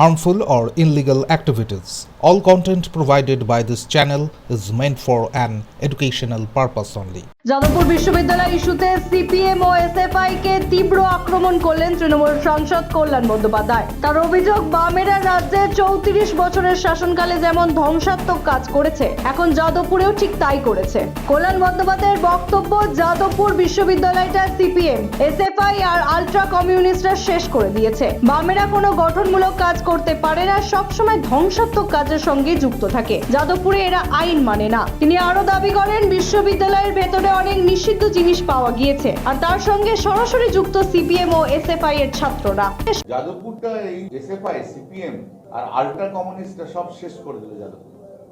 harmful, or illegal activities. All content provided by this channel is meant for an educational purpose only. Jadavpur বিশ্ববিদ্যালয় ইস্যুতে CPM ও SFI কে তীব্র আক্রমণ করলেন তৃণমূল সাংসদ কল্যাণ বন্দ্যোপাধ্যায় তার অভিযোগ বামেরা রাজ্যে চৌত্রিশ বছরের শাসনকালে যেমন ধ্বংসাত্মক কাজ করেছে এখন যাদবপুরেও ঠিক তাই করেছে কল্যাণ বন্দ্যোপাধ্যায়ের বক্তব্য যাদবপুর বিশ্ববিদ্যালয়টা সিপিএম এসএফআই আর আলট্রা কমিউনিস্টরা শেষ করে দিয়েছে বামেরা কোনো গঠনমূলক কাজ করতে পারে না সবসময় ধ্বংসাত্মক কাজের সঙ্গে যুক্ত থাকে। যাদবপুরে এরা আইন মানে না। তিনি আরও দাবি করেন, বিশ্ববিদ্যালয়ের ভেতরে অনেক নিষিদ্ধ জিনিস পাওয়া গিয়েছে। আর তার সঙ্গে সরাসরি যুক্ত সিপিএম ও এসএফআই এর ছাত্ররা। যাদবপুরটা এই এসএফআই, সিপিএম আর আল্ট্রা কমিউনিস্টরা সব শেষ করে দিল যাদবপুর।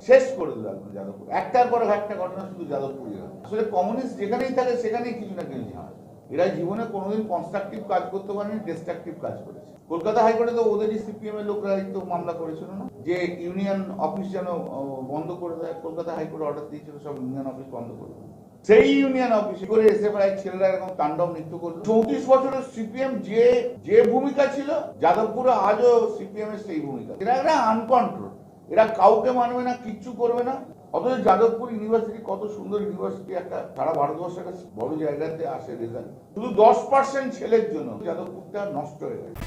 শেষ করে দিল যাদবপুর। একটার পর একটা ঘটনা শুধু যাদবপুরই আসলে কমিউনিস্ট যেখানেই থাকে, সেখানেই কিছু না কিছু হয়। এরা জীবনে কোনোদিন কনস্ট্রাকটিভ কাজ করতে পারেনি ডিস্ট্রাকটিভ কাজ করেছে। কলকাতা হাইকোর্টে তো ওদেরই সিপিএম এর লোকরা তো মামলা করেছিল না? যে ইউনিয়ন অফিস যেন বন্ধ করে দেয়, কলকাতা হাইকোর্ট অর্ডার দিয়েছিল, সব ইউনিয়ন অফিস বন্ধ করে দেয়। সেই ইউনিয়ন অফিসে করে এসে প্রায় ছেলেরা এরকম তাণ্ডব নৃত্য করল। চৌত্রিশ বছরের সিপিএম যে যে ভূমিকা ছিল, যাদবপুরে আজও সিপিএম এর সেই ভূমিকা। এরা এরা আনকন্ট্রোল এরা কাউকে মানবে না, কিচ্ছু করবে না। অথচ যাদবপুর ইউনিভার্সিটি কত সুন্দর ইউনিভার্সিটি, একটা সারা ভারতবর্ষের একটা বড় জায়গাতে আসে রেজাল্ট শুধু দশ পার্সেন্ট ছেলের জন্য যাদবপুরটা নষ্ট হয়ে গেছে।